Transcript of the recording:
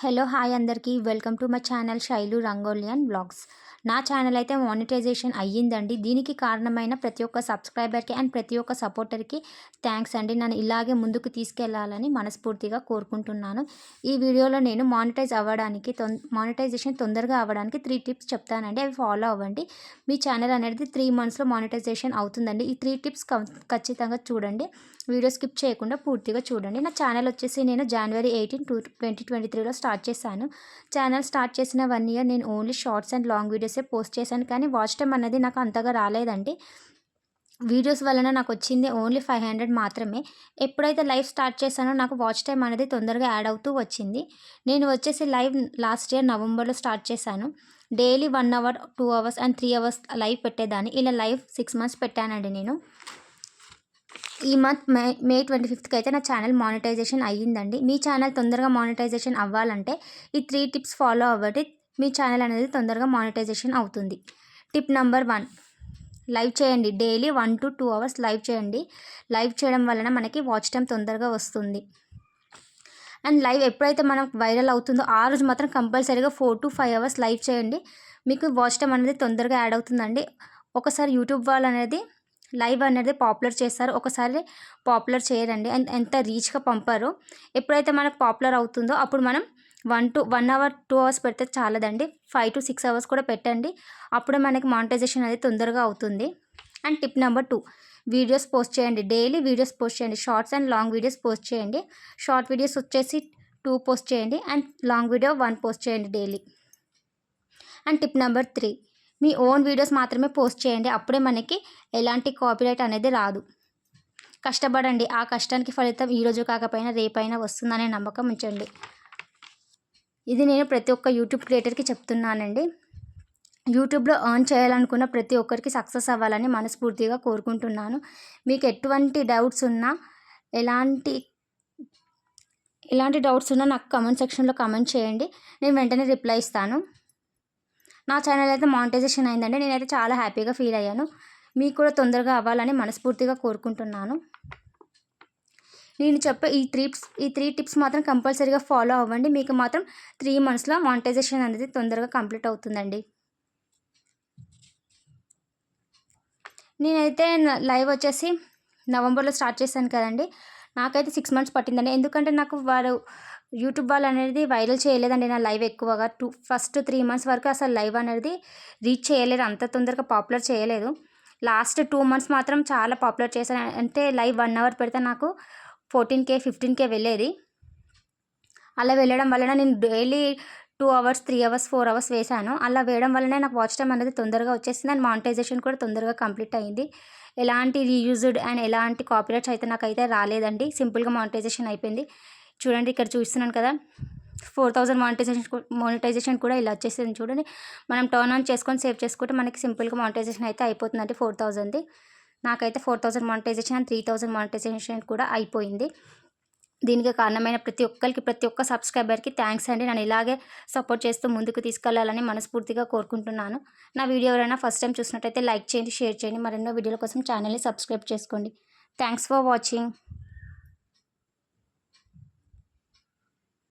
Hello hi అందరికీ. Welcome to my channel Shailu రంగోలియన్ vlogs. నా channel అయితే మానిటైజేషన్ అయ్యిందండి. దీనికి కారణమైన ప్రతి ఒక్క సబ్స్క్రైబర్కి అండ్ ప్రతి ఒక్క సపోర్టర్కి థ్యాంక్స్ అండి. నన్ను ఇలాగే ముందుకు తీసుకెళ్ళాలని మనస్ఫూర్తిగా కోరుకుంటున్నాను. ఈ వీడియోలో నేను మానిటైజ్ అవ్వడానికి తొం మానిటైజేషన్ తొందరగా అవ్వడానికి త్రీ టిప్స్ చెప్తానండి. అవి ఫాలో అవ్వండి. మీ ఛానల్ అనేది త్రీ మంత్స్లో మానిటైజేషన్ అవుతుందండి. ఈ త్రీ టిప్స్ ఖచ్చితంగా చూడండి. వీడియో స్కిప్ చేయకుండా పూర్తిగా చూడండి. నా ఛానల్ వచ్చేసి నేను జనవరి ఎయిటీన్ టూ ట్వంటీ ట్వంటీ త్రీలో స్టార్ట్ చేశాను. ఛానల్ స్టార్ట్ చేసిన వన్ ఇయర్ నేను only shorts and long videos post చేశాను. కానీ వాచ్ టైం అనేది నాకు అంతగా రాలేదండి. వీడియోస్ వలన నాకు వచ్చింది ఓన్లీ ఫైవ్ హండ్రెడ్ మాత్రమే. ఎప్పుడైతే లైవ్ స్టార్ట్ చేశానో నాకు వాచ్ టైం అనేది తొందరగా యాడ్ అవుతూ వచ్చింది. నేను వచ్చేసి లైవ్ లాస్ట్ ఇయర్ నవంబర్లో స్టార్ట్ చేశాను. Daily one hour two hours and three hours live పెట్టేదాన్ని. ఇలా లైవ్ సిక్స్ మంత్స్ పెట్టానండి నేను. ఈ మంత్ మే మే ట్వంటీ ఫిఫ్త్కి అయితే నా ఛానల్ మానిటైజేషన్ అయ్యిందండి. మీ ఛానల్ తొందరగా మానిటైజేషన్ అవ్వాలంటే ఈ త్రీ టిప్స్ ఫాలో అవ్వండి. మీ ఛానల్ అనేది తొందరగా మానిటైజేషన్ అవుతుంది. Tip number one. లైవ్ చేయండి. Daily one to two hours live చేయండి. లైవ్ చేయడం వలన మనకి వాచ్ టైం తొందరగా వస్తుంది. అండ్ లైవ్ ఎప్పుడైతే మనకు వైరల్ అవుతుందో ఆ రోజు మాత్రం కంపల్సరీగా four to five hours live చేయండి. మీకు వాచ్ టైం అనేది తొందరగా యాడ్ అవుతుందండి. ఒకసారి యూట్యూబ్ వాళ్ళు అనేది లైవ్ అనేది పాపులర్ చేస్తారు. ఒకసారి పాపులర్ చేయరండి. అండ్ ఎంత రీచ్గా పంపారో ఎప్పుడైతే మనకు పాపులర్ అవుతుందో అప్పుడు మనం one to one hour two hours పెడితే చాలదండి. ఫైవ్ టు సిక్స్ అవర్స్ కూడా పెట్టండి. అప్పుడే మనకి మానిటైజేషన్ అనేది తొందరగా అవుతుంది. And tip number two videos post చేయండి. డైలీ వీడియోస్ పోస్ట్ చేయండి. Shorts and long videos post చేయండి. షార్ట్ వీడియోస్ వచ్చేసి టూ పోస్ట్ చేయండి. And long video one post చేయండి daily. And tip number three me own videos మాత్రమే post చేయండి. అప్పుడే మనకి ఎలాంటి కాపీరైట్ అనేది రాదు. కష్టపడండి. ఆ కష్టానికి ఫలితం ఈరోజు కాకపోయినా రేపైనా వస్తుందనే నమ్మకం ఉంచండి. ఇది నేను ప్రతి ఒక్క యూట్యూబ్ క్రియేటర్కి చెప్తున్నానండి. యూట్యూబ్లో ఎర్న్ చేయాలనుకున్న ప్రతి ఒక్కరికి సక్సెస్ అవ్వాలని మనస్ఫూర్తిగా కోరుకుంటున్నాను. మీకు ఎటువంటి డౌట్స్ ఉన్నా ఎలాంటి ఎలాంటి డౌట్స్ ఉన్నా నాకు కమెంట్ సెక్షన్లో కమెంట్ చేయండి. నేను వెంటనే రిప్లై ఇస్తాను. నా ఛానల్ అయితే మానిటైజేషన్ అయిందండి. నేనైతే చాలా హ్యాపీగా ఫీల్ అయ్యాను. మీకు కూడా తొందరగా అవ్వాలని మనస్ఫూర్తిగా కోరుకుంటున్నాను. నేను చెప్పే ఈ ట్రిప్స్ ఈ త్రీ టిప్స్ మాత్రం కంపల్సరీగా ఫాలో అవ్వండి. మీకు మాత్రం త్రీ మంత్స్లో మానిటైజేషన్ అనేది తొందరగా కంప్లీట్ అవుతుందండి. నేనైతే లైవ్ వచ్చేసి నవంబర్లో స్టార్ట్ చేశాను కదండి. నాకైతే సిక్స్ మంత్స్ పట్టిందండి. ఎందుకంటే నాకు వారు యూట్యూబ్ వాళ్ళు అనేది వైరల్ చేయలేదండి నా లైవ్ ఎక్కువగా. టూ ఫస్ట్ త్రీ మంత్స్ వరకు అసలు లైవ్ అనేది రీచ్ చేయలేదు. అంత తొందరగా పాపులర్ చేయలేదు. లాస్ట్ టూ మంత్స్ మాత్రం చాలా పాపులర్ చేశాను. అంటే లైవ్ వన్ అవర్ పెడితే నాకు ఫోర్టీన్ కే ఫిఫ్టీన్ కే వెళ్ళేది. అలా వెళ్ళడం వలన నేను daily two hours three hours four hours వేశాను. అలా వేయడం వల్లనే నాకు వాచ్ టైం అనేది తొందరగా వచ్చేసింది. అండ్ మానిటైజేషన్ కూడా తొందరగా కంప్లీట్ అయింది. ఎలాంటి రీయూజ్డ్ అండ్ ఎలాంటి కాపీరైట్స్ అయితే నాకైతే రాలేదండి. సింపుల్గా మానిటైజేషన్ అయిపోయింది. చూడండి ఇక్కడ చూస్తున్నాను కదా. ఫోర్ థౌజండ్ మానిటైజేషన్ మానిటైజేషన్ కూడా ఇలా వచ్చేసింది చూడండి. మనం టర్న్ ఆన్ చేసుకొని సేవ్ చేసుకుంటే మనకి సింపుల్గా మానిటైజేషన్ అయితే అయిపోతుందండి ఫోర్ థౌజండ్ది నాకైతే four thousand monetization and three thousand monetization కూడా అయిపోయింది. దీనికి కారణమైన ప్రతి ఒక్కరికి ప్రతి ఒక్క సబ్స్క్రైబర్కి థ్యాంక్స్ అండి. నన్ను ఇలాగే సపోర్ట్ చేస్తూ ముందుకు తీసుకెళ్ళాలని మనస్ఫూర్తిగా కోరుకుంటున్నాను. నా వీడియో ఎవరైనా ఫస్ట్ టైం చూసినట్టయితే లైక్ చేయండి షేర్ చేయండి. మరెన్నో వీడియోల కోసం ఛానల్ని సబ్స్క్రైబ్ చేసుకోండి. Thanks for watching.